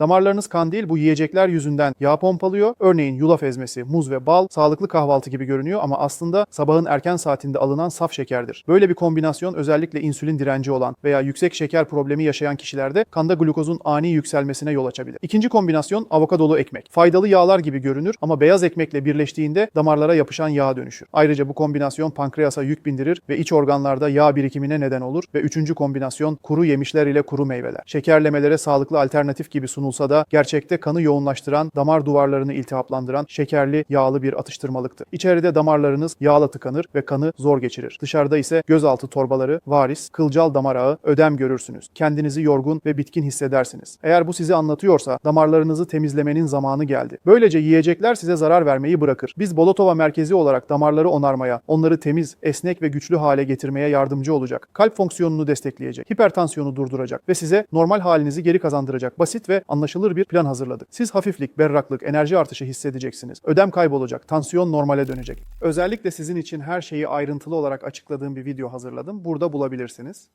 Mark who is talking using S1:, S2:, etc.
S1: Damarlarınız kan değil bu yiyecekler yüzünden yağ pompalıyor. Örneğin yulaf ezmesi, muz ve bal sağlıklı kahvaltı gibi görünüyor ama aslında sabahın erken saatinde alınan saf şekerdir. Böyle bir kombinasyon özellikle insülin direnci olan veya yüksek şeker problemi yaşayan kişilerde kanda glukozun ani yükselmesine yol açabilir. İkinci kombinasyon avokadolu ekmek. Faydalı yağlar gibi görünür ama beyaz ekmekle birleştiğinde damarlara yapışan yağa dönüşür. Ayrıca bu kombinasyon pankreasa yük bindirir ve iç organlarda yağ birikimine neden olur ve üçüncü kombinasyon kuru yemişler ile kuru meyveler. Şekerlemelere sağlıklı alternatif gibi sunulsa da gerçekte kanı yoğunlaştıran, damar duvarlarını iltihaplandıran şekerli, yağlı bir atıştırmalıktır. İçeride damarlarınız yağla tıkanır ve kanı zor geçirir. Dışarıda ise gözaltı torbaları, varis, kılcal damar ağı, ödem görürsünüz. Kendinizi yorgun ve bitkin hissedersiniz. Eğer bu sizi anlatıyorsa damarlarınızı temizlemenin zamanı geldi. Böylece yiyecekler size zarar vermeyi bırakır. Biz Bolotova merkezi olarak damarları onarmaya, onları temiz, esnek ve güçlü hale getirmeye yardımcı olacak. Kalp fonksiyonunu destekleyecek, hipertansiyonu durduracak ve size normal halinizi geri kazandıracak basit ve anlaşılır bir plan hazırladık. Siz hafiflik, berraklık, enerji artışı hissedeceksiniz. Ödem kaybolacak, tansiyon normale dönecek. Özellikle sizin için her şeyi ayrıntılı olarak açıkladığım bir video hazırladım. Burada bulabilirsiniz.